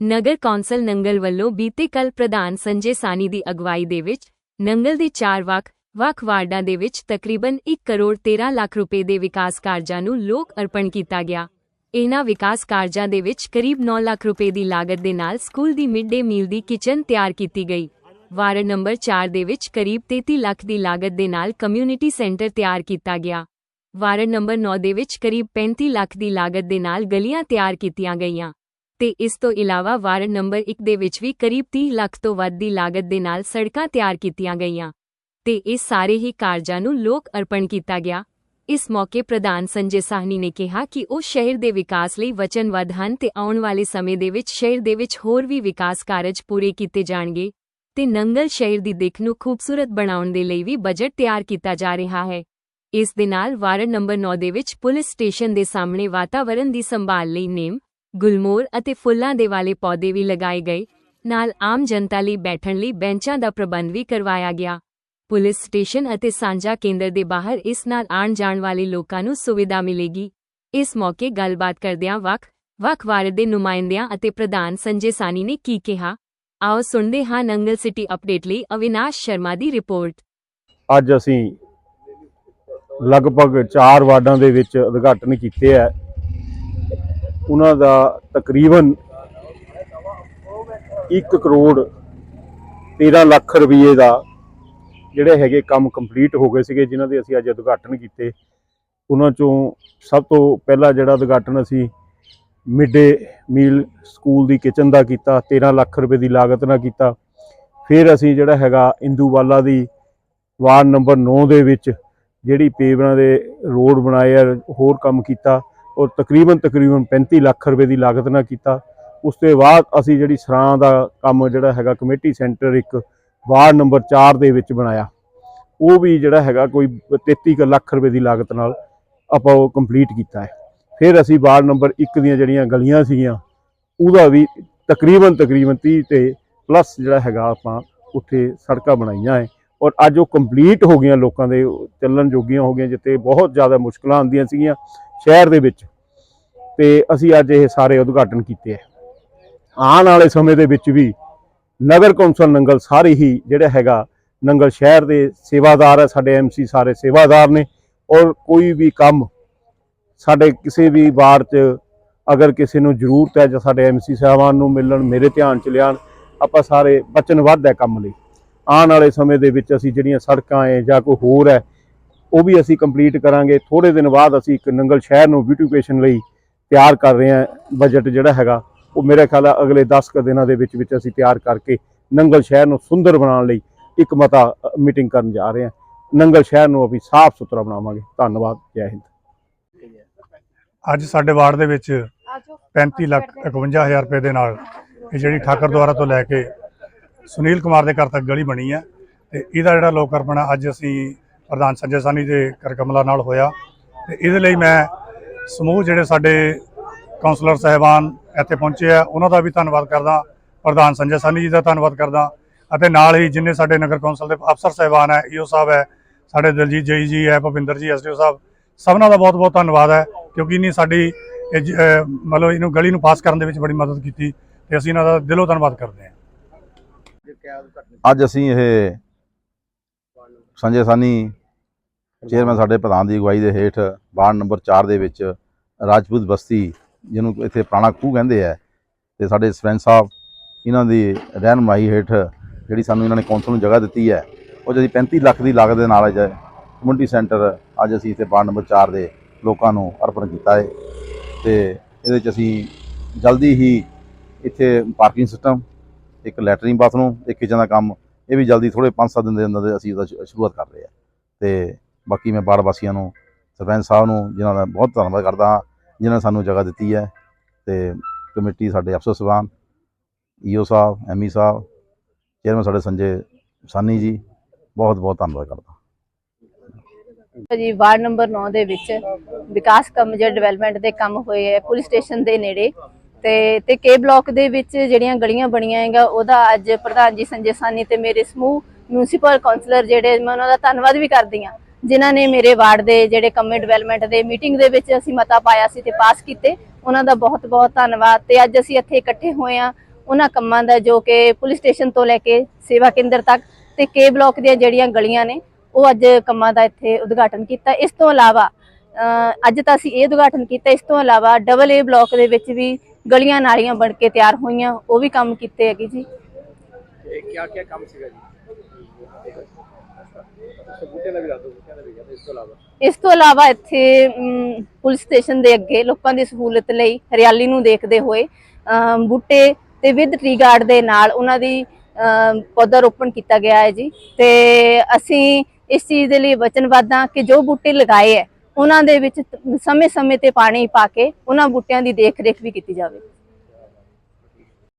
ਨਗਰ council Nangal ਵੱਲੋਂ ਬੀਤੇ ਕੱਲ ਪ੍ਰਧਾਨ ਸੰਜੇ ਸਾਨੀ ਦੀ ਅਗਵਾਈ ਦੇ ਵਿੱਚ ਨੰਗਲ ਦੇ ਚਾਰ ਵੱਖ ਵੱਖ ਵਾਰਡਾਂ ਦੇ ਵਿੱਚ ਤਕਰੀਬਨ 1 ਕਰੋੜ 13 ਲੱਖ ਰੁਪਏ ਦੇ ਵਿਕਾਸ ਕਾਰਜਾਂ ਨੂੰ ਲੋਕ ਅਰਪਣ ਕੀਤਾ ਗਿਆ। ਇਹਨਾਂ ਵਿਕਾਸ ਕਾਰਜਾਂ ਦੇ ਵਿੱਚ ਕਰੀਬ 9 ਲੱਖ ਰੁਪਏ ਦੀ ਲਾਗਤ ਦੇ ਨਾਲ ਸਕੂਲ ਦੀ ਮਿਡ ਡੇ ਮੀਲ ਦੀ ਕਿਚਨ ਤਿਆਰ ਕੀਤੀ ਗਈ। ਵਾਰਡ ਨੰਬਰ 4 ਦੇ ਵਿੱਚ ਕਰੀਬ 33 ਲੱਖ ਦੀ ਲਾਗਤ ਦੇ ਨਾਲ ਕਮਿਊਨਿਟੀ ਸੈਂਟਰ ਤਿਆਰ ਕੀਤਾ ਗਿਆ। ਵਾਰਡ ਨੰਬਰ 9 ਦੇ ਵਿੱਚ ਕਰੀਬ 35 ਲੱਖ ਦੀ ਲਾਗਤ ਦੇ ਨਾਲ ਗਲੀਆਂ ਤਿਆਰ ਕੀਤੀਆਂ ਗਈਆਂ। ਤੇ ਇਸ ਤੋਂ ਇਲਾਵਾ ਵਾਰਡ ਨੰਬਰ 1 ਦੇ ਵਿੱਚ ਵੀ ਕਰੀਬ 30 ਲੱਖ ਤੋਂ ਵੱਧ ਦੀ ਲਾਗਤ ਦੇ ਨਾਲ ਸੜਕਾਂ ਤਿਆਰ ਕੀਤੀਆਂ ਗਈਆਂ ਤੇ ਇਹ ਸਾਰੇ ਹੀ ਕਾਰਜਾਂ ਨੂੰ ਲੋਕ ਅਰਪਣ ਕੀਤਾ ਗਿਆ। ਇਸ ਮੌਕੇ ਪ੍ਰਧਾਨ ਸੰਜੇ ਸਾਹਨੀ ਨੇ ਕਿਹਾ ਕਿ ਉਹ ਸ਼ਹਿਰ ਦੇ ਵਿਕਾਸ ਲਈ ਵਚਨਬੱਧ ਹਨ ਤੇ ਆਉਣ ਵਾਲੇ ਸਮੇਂ ਦੇ ਵਿੱਚ ਸ਼ਹਿਰ ਦੇ ਵਿੱਚ ਹੋਰ ਵੀ ਵਿਕਾਸ ਕਾਰਜ ਪੂਰੇ ਕੀਤੇ ਜਾਣਗੇ ਤੇ ਨੰਗਲ ਸ਼ਹਿਰ ਦੀ ਦਿੱਖ ਨੂੰ ਖੂਬਸੂਰਤ ਬਣਾਉਣ ਦੇ ਲਈ ਵੀ ਬਜਟ ਤਿਆਰ ਕੀਤਾ ਜਾ ਰਿਹਾ ਹੈ। ਇਸ ਦੇ ਨਾਲ ਵਾਰਡ ਨੰਬਰ 9 ਦੇ ਵਿੱਚ ਪੁਲਿਸ ਸਟੇਸ਼ਨ ਦੇ ਸਾਹਮਣੇ ਵਾਤਾਵਰਣ ਦੀ ਸੰਭਾਲ ਲਈ ਨੇਮ ਗੁਲਮੋਰ ਅਤੇ ਫੁੱਲਾਂ ਦੇ ਵਾਲੇ ਪੌਦੇ ਵੀ ਲਗਾਏ ਗਏ। ਨਾਲ ਆਮ ਜਨਤਾ ਲਈ ਬੈਠਣ ਲਈ ਬੈਂਚਾਂ ਦਾ ਪ੍ਰਬੰਧ ਵੀ ਕਰਵਾਇਆ ਗਿਆ। ਪੁਲਿਸ ਸਟੇਸ਼ਨ ਅਤੇ ਸਾਂਝਾ ਕੇਂਦਰ ਦੇ ਬਾਹਰ ਇਸ ਨਾਲ ਆਉਣ ਜਾਣ ਵਾਲੇ ਲੋਕਾਂ ਨੂੰ ਸੁਵਿਧਾ ਮਿਲੇਗੀ। ਇਸ ਮੌਕੇ ਗੱਲਬਾਤ ਕਰਦਿਆਂ ਵੱਖ ਵੱਖ ਵਾਰਡ ਦੇ ਨੁਮਾਇੰਦਿਆਂ ਅਤੇ ਪ੍ਰਧਾਨ ਸੰਜੇ ਸਾਨੀ ਨੇ ਕੀ ਕਿਹਾ। ਆਓ ਸੁਣਦੇ ਹਾਂ ਨੰਗਲ ਸਿਟੀ ਅਪਡੇਟ ਲਈ ਅਵਿਨਾਸ਼ ਸ਼ਰਮਾ ਦੀ ਰਿਪੋਰਟ। ਅੱਜ ਅਸੀਂ ਲਗਭਗ 4 ਵਾਰਡਾਂ ਦੇ ਵਿੱਚ ਉਦਘਾਟਨ ਕੀਤੇ ਹੈ। ਉਹਨਾਂ ਦਾ ਤਕਰੀਬਨ 1 ਕਰੋੜ 13 ਲੱਖ ਰੁਪਏ ਦਾ ਜਿਹੜੇ ਹੈਗੇ ਕੰਮ ਕੰਪਲੀਟ ਹੋ ਗਏ ਸੀਗੇ, ਜਿਨ੍ਹਾਂ ਦੇ ਅਸੀਂ ਅੱਜ ਉਦਘਾਟਨ ਕੀਤੇ। ਉਹਨਾਂ ਚੋਂ ਸਭ ਤੋਂ ਪਹਿਲਾ ਜਿਹੜਾ ਉਦਘਾਟਨ ਅਸੀਂ ਮਿਡੇ ਮੀਲ ਸਕੂਲ ਦੀ ਕਿਚਨ ਦਾ ਕੀਤਾ 13 ਲੱਖ ਰੁਪਏ ਦੀ ਲਾਗਤ ਨਾਲ ਕੀਤਾ। ਫਿਰ ਅਸੀਂ ਜਿਹੜਾ ਹੈਗਾ ਇੰਦੂਵਾਲਾ ਦੀ ਵਾਰਡ ਨੰਬਰ 9 ਦੇ ਵਿੱਚ ਜਿਹੜੀ ਪੇਵਰਾਂ ਦੇ ਰੋਡ ਬਣਾਏ ਆ, ਹੋਰ ਕੰਮ ਕੀਤਾ। ਔਰ ਤਕਰੀਬਨ ਤਕਰੀਬਨ 35 ਲੱਖ ਰੁਪਏ ਦੀ ਲਾਗਤ ਨਾਲ ਕੀਤਾ। ਉਸ ਤੋਂ ਬਾਅਦ ਅਸੀਂ ਜਿਹੜੀ ਸਰਾਂ ਦਾ ਕੰਮ ਜਿਹੜਾ ਹੈਗਾ, ਕਮੇਟੀ ਸੈਂਟਰ ਇੱਕ ਵਾਰਡ ਨੰਬਰ 4 ਦੇ ਵਿੱਚ ਬਣਾਇਆ। ਉਹ ਵੀ ਜਿਹੜਾ ਹੈਗਾ ਕੋਈ 33 ਕੁ ਲੱਖ ਰੁਪਏ ਦੀ ਲਾਗਤ ਨਾਲ ਆਪਾਂ ਉਹ ਕੰਪਲੀਟ ਕੀਤਾ ਹੈ। ਫਿਰ ਅਸੀਂ ਵਾਰਡ ਨੰਬਰ 1 ਦੀਆਂ ਜਿਹੜੀਆਂ ਗਲੀਆਂ ਸੀਗੀਆਂ, ਉਹਦਾ ਵੀ ਤਕਰੀਬਨ ਤਕਰੀਬਨ 30 ਤੇ ਪਲੱਸ ਜਿਹੜਾ ਹੈਗਾ ਆਪਾਂ ਉੱਥੇ ਸੜਕਾਂ ਬਣਾਈਆਂ ਹੈ। ਔਰ ਅੱਜ ਉਹ ਕੰਪਲੀਟ ਹੋ ਗਈਆਂ ਲੋਕਾਂ ਦੇ ਚੱਲਣ ਜੋਗੀਆਂ ਹੋ ਗਈਆਂ, ਜਿੱਥੇ ਬਹੁਤ ਜ਼ਿਆਦਾ ਮੁਸ਼ਕਲਾਂ ਆਉਂਦੀਆਂ ਸੀਗੀਆਂ। ਸ਼ਹਿਰ ਦੇ ਵਿੱਚ ਤੇ ਅਸੀਂ ਅੱਜ ਇਹ ਸਾਰੇ ਉਦਘਾਟਨ ਕੀਤੇ ਹੈ ਆਉਣ ਵਾਲੇ ਸਮੇਂ ਦੇ ਵਿੱਚ ਵੀ ਨਗਰ ਕੌਂਸਲ ਨੰਗਲ ਸਾਰੇ ਹੀ ਜਿਹੜਾ ਹੈਗਾ ਨੰਗਲ ਸ਼ਹਿਰ ਦੇ ਸੇਵਾਦਾਰ ਹੈ ਸਾਡੇ ਐਮਸੀ ਸਾਰੇ ਸੇਵਾਦਾਰ ਨੇ ਔਰ ਕੋਈ ਵੀ ਕੰਮ ਸਾਡੇ ਕਿਸੇ ਵੀ ਵਾਰਡ 'ਚ ਅਗਰ ਕਿਸੇ ਨੂੰ ਜ਼ਰੂਰਤ ਹੈ ਜਾਂ ਸਾਡੇ ਐਮਸੀ ਸਾਹਿਬਾਨ ਨੂੰ ਮਿਲਣ, ਮੇਰੇ ਧਿਆਨ 'ਚ ਲਿਆਣ ਆਪਾਂ ਸਾਰੇ ਵਚਨਬੱਧ ਹੈ ਕੰਮ ਲਈ। ਆਉਣ ਵਾਲੇ ਸਮੇਂ ਦੇ ਵਿੱਚ ਅਸੀਂ ਜਿਹੜੀਆਂ ਸੜਕਾਂ ਹੈ ਜਾਂ ਕੋਈ ਹੋਰ ਹੈ ਉਹ ਵੀ ਅਸੀਂ ਕੰਪਲੀਟ ਕਰਾਂਗੇ। ਥੋੜੇ ਦਿਨ ਬਾਅਦ ਅਸੀਂ ਇੱਕ ਨੰਗਲ ਸ਼ਹਿਰ ਨੂੰ ਬਿਊਟੀਫਿਕੇਸ਼ਨ ਲਈ ਤਿਆਰ ਕਰ ਰਹੇ ਹਾਂ ਬਜਟ ਜਿਹੜਾ ਹੈਗਾ। ਉਹ ਮੇਰੇ ਖਿਆਲ ਆ ਅਗਲੇ 10 ਕੁ ਦਿਨਾਂ ਦੇ ਵਿੱਚ ਵਿੱਚ ਅਸੀਂ ਤਿਆਰ ਕਰਕੇ ਨੰਗਲ ਸ਼ਹਿਰ ਨੂੰ ਸੁੰਦਰ ਬਣਾਉਣ ਲਈ ਇੱਕ ਮਤਾ ਮੀਟਿੰਗ ਕਰਨ ਜਾ ਰਹੇ ਹਾਂ। ਨੰਗਲ ਸ਼ਹਿਰ ਨੂੰ ਅਸੀਂ ਸਾਫ਼ ਸੁਥਰਾ ਬਣਾਵਾਂਗੇ। ਧੰਨਵਾਦ ਜੈ ਹਿੰਦ। ਅੱਜ ਸਾਡੇ ਵਾਰਡ ਦੇ ਵਿੱਚ 35 ਲੱਖ 51000 ਰੁਪਏ ਦੇ ਨਾਲ ਇਹ ਜਿਹੜੀ ਠਾਕਰ ਦੁਆਰਾ ਤੋਂ ਲੈ ਕੇ ਸੁਨੀਲ ਕੁਮਾਰ ਦੇ ਘਰ ਤੱਕ ਗਲੀ ਬਣੀ ਹੈ। ਤੇ ਇਹਦਾ ਜਿਹੜਾ ਲੋਕ ਅਰਪਣ ਅੱਜ ਅਸੀਂ ਪ੍ਰਧਾਨ ਸੰਜੇ ਸਾਨੀ ਦੇ ਕਰਕਮਲਾ ਨਾਲ ਹੋਇਆ ਤੇ ਇਹਦੇ ਲਈ ਮੈਂ ਸਮੂਹ ਜਿਹੜੇ ਸਾਡੇ ਕਾਉਂਸਲਰ ਸਹਿਬਾਨ ਇੱਥੇ ਪਹੁੰਚੇ ਆ, ਉਹਨਾਂ ਦਾ ਵੀ ਧੰਨਵਾਦ ਕਰਦਾ, ਪ੍ਰਧਾਨ ਸੰਜੇ ਸਾਨੀ ਜੀ ਦਾ ਧੰਨਵਾਦ ਕਰਦਾ ਅਤੇ ਨਾਲ ਹੀ ਜਿੰਨੇ ਸਾਡੇ ਨਗਰ ਕੌਂਸਲ ਦੇ ਅਫਸਰ ਸਹਿਬਾਨ ਹੈ, ਈਓ ਸਾਹਿਬ ਹੈ, ਸਾਡੇ ਦਲਜੀਤ ਜਈ ਜੀ ਹੈ ਭਵਿੰਦਰ ਜੀ ਐਸਡੀਓ ਸਾਹਿਬ, ਸਭਨਾਂ ਦਾ ਬਹੁਤ ਬਹੁਤ ਧੰਨਵਾਦ ਹੈ ਕਿਉਂਕਿ ਇਹਨੇ ਸਾਡੀ ਇਹ ਮਤਲਬ ਇਹਨੂੰ ਗਲੀ ਨੂੰ ਪਾਸ ਕਰਨ ਦੇ ਵਿੱਚ ਬੜੀ ਮਦਦ ਕੀਤੀ ਤੇ ਅਸੀਂ ਇਹਨਾਂ ਦਾ ਦਿਲੋਂ ਧੰਨਵਾਦ ਕਰਦੇ ਹਾਂ। ਅੱਜ ਅਸੀਂ ਇਹ ਸੰਜੇ ਸਾਨੀ ਚੇਅਰਮੈਨ ਸਾਡੇ ਪ੍ਰਧਾਨ ਦੀ ਅਗਵਾਈ ਦੇ ਹੇਠ ਵਾਰਡ ਨੰਬਰ 4 ਦੇ ਵਿੱਚ ਰਾਜਪੂਤ ਬਸਤੀ ਜਿਹਨੂੰ ਇੱਥੇ ਪੁਰਾਣਾ ਖੂਹ ਕਹਿੰਦੇ ਆ ਤੇ ਸਾਡੇ ਸਰਪੰਚ ਸਾਹਿਬ ਇਹਨਾਂ ਦੀ ਰਹਿਨਮਾਈ ਹੇਠ ਜਿਹੜੀ ਸਾਨੂੰ ਇਹਨਾਂ ਨੇ ਕੌਂਸਲ ਨੂੰ ਜਗ੍ਹਾ ਦਿੱਤੀ ਹੈ ਉਹ ਜਿਹੜੀ 35 ਲੱਖ ਦੀ ਲਾਗਤ ਦੇ ਨਾਲ ਅੱਜ ਕਮਿਊਨਿਟੀ ਸੈਂਟਰ ਅੱਜ ਅਸੀਂ ਇੱਥੇ ਵਾਰਡ ਨੰਬਰ 4 ਦੇ ਲੋਕਾਂ ਨੂੰ ਅਰਪਣ ਕੀਤਾ ਹੈ ਤੇ ਇਹਦੇ ਵਿੱਚ ਅਸੀਂ ਜਲਦੀ ਹੀ ਇੱਥੇ ਪਾਰਕਿੰਗ ਸਿਸਟਮ ਇੱਕ ਲੈਟਰਿੰਗ ਬਾਥਰੂਮ ਇੱਕ ਕਿਚਨ ਦਾ ਕੰਮ ਇਹ ਵੀ ਜਲਦੀ ਥੋੜੇ 5-7 ਦਿਨ ਦੇ ਅੰਦਰ ਅਸੀਂ ਉਹਦਾ ਸ਼ੁਰੂਆਤ ਕਰ ਰਹੇ ਹਾਂ। ਤੇ ਬਾਕੀ ਮੈਂ ਬਾੜ ਵਾਸੀਆਂ ਨੂੰ, ਸਰਪੰਚ ਸਾਹਿਬ ਨੂੰ, ਜਿਨ੍ਹਾਂ ਦਾ ਬਹੁਤ ਧੰਨਵਾਦ ਕਰਦਾ ਹਾਂ, ਜਿਨ੍ਹਾਂ ਨੇ ਸਾਨੂੰ ਜਗ੍ਹਾ ਦਿੱਤੀ ਹੈ। ਤੇ ਕਮੇਟੀ ਸਾਡੇ ਅਫਸਰ ਸਭਾਨ ਈਓ ਸਾਹਿਬ ਐਮਈ ਸਾਹਿਬ, ਚੇਅਰਮੈਨ ਸਾਡੇ ਸੰਜੇ ਸਾਨੀ ਜੀ, ਬਹੁਤ ਬਹੁਤ ਧੰਨਵਾਦ ਕਰਦਾ ਜੀ ਵਾਰਡ ਨੰਬਰ 9 ਦੇ ਵਿੱਚ ਵਿਕਾਸ ਕੰਮ ਜਿਹੜੇ ਡਿਵੈਲਪਮੈਂਟ ਦੇ ਕੰਮ ਹੋਏ ਹੈ, ਪੁਲਿਸ ਸਟੇਸ਼ਨ ਦੇ ਨੇੜੇ। ਤੇ ਤੇ ਕੇ ਬਲਾਕ ਦੇ ਵਿੱਚ ਜਿਹੜੀਆਂ ਗਲੀਆਂ ਬਣੀਆਂ ਹੈਗਾ, ਉਹਦਾ ਅੱਜ ਪ੍ਰਧਾਨ ਜੀ ਸੰਜੇ ਸਾਨੀ ਤੇ ਮੇਰੇ ਸਮੂਹ ਮਿਊਨਿਸਪਲ ਕਾਉਂਸਲਰ ਜਿਹੜੇ, ਮੈਂ ਉਹਨਾਂ ਦਾ ਧੰਨਵਾਦ ਵੀ ਕਰਦੀ ਹਾਂ, ਜਿਨ੍ਹਾਂ ਨੇ ਮੇਰੇ ਵਾਰਡ ਦੇ ਜਿਹੜੇ ਕੰਮੇ ਡਿਵੈਲਪਮੈਂਟ ਦੇ ਮੀਟਿੰਗ ਦੇ ਵਿੱਚ ਅਸੀਂ ਮਤਾ ਪਾਇਆ ਸੀ ਤੇ ਪਾਸ ਕੀਤੇ, ਉਹਨਾਂ ਦਾ ਬਹੁਤ ਬਹੁਤ ਧੰਨਵਾਦ ਤੇ ਅੱਜ ਅਸੀਂ ਇੱਥੇ ਇਕੱਠੇ ਹੋਏ ਹਾਂ, ਉਹਨਾਂ ਕੰਮਾਂ ਦਾ ਜੋ ਕਿ ਪੁਲਿਸ ਸਟੇਸ਼ਨ ਤੋਂ ਲੈ ਕੇ ਸੇਵਾ ਕੇਂਦਰ ਤੱਕ ਤੇ ਕੇ ਬਲਾਕ ਦੀਆਂ ਜਿਹੜੀਆਂ ਗਲੀਆਂ ਨੇ, ਉਹ ਅੱਜ ਕੰਮਾਂ ਦਾ ਇੱਥੇ ਉਦਘਾਟਨ ਕੀਤਾ। ਇਸ ਤੋਂ ਇਲਾਵਾ ਅੱਜ ਤਾਂ ਅਸੀਂ ਇਹ ਉਦਘਾਟਨ ਕੀਤਾ, ਇਸ ਤੋਂ ਇਲਾਵਾ ਡਬਲ ਏ ਬਲਾਕ ਦੇ ਵਿੱਚ ਵੀ ਗਲੀਆਂ ਨਾਲੀਆਂ ਬਣ ਕੇ ਤਿਆਰ ਹੋਈਆਂ ਉਹ ਵੀ ਕੰਮ ਕੀਤੇ ਹੈਗੇ ਜੀ। ਕਿਆ ਕਿਆ ਕੰਮ ਸੀਗਾ ਇਸ ਤੋਂ ਇਲਾਵਾ? ਇੱਥੇ ਪੁਲਿਸ ਸਟੇਸ਼ਨ ਦੇ ਅੱਗੇ ਲੋਕਾਂ ਦੀ ਸਹੂਲਤ ਲਈ ਹਰਿਆਲੀ ਨੂੰ ਦੇਖਦੇ ਹੋਏ ਬੂਟੇ ਤੇ ਵਿਦ ਟ੍ਰੀ ਗਾਰਡ ਦੇ ਨਾਲ ਉਹਨਾਂ ਦੀ ਪੌਦਾ ਰੋਪਣ ਕੀਤਾ ਗਿਆ ਹੈ ਜੀ। ਤੇ ਅਸੀਂ ਇਸ ਚੀਜ਼ ਦੇ ਲਈ ਵਚਨਬੱਧ ਹਾਂ ਕਿ ਜੋ ਬੂਟੇ ਲਗਾਏ ਹੈ ਉਹਨਾਂ ਦੇ ਵਿੱਚ ਸਮੇਂ-ਸਮੇਂ ਤੇ ਪਾਣੀ ਪਾ ਕੇ ਉਹਨਾਂ ਬੂਟਿਆਂ ਦੀ ਦੇਖ-ਰੇਖ ਵੀ ਕੀਤੀ ਜਾਵੇ।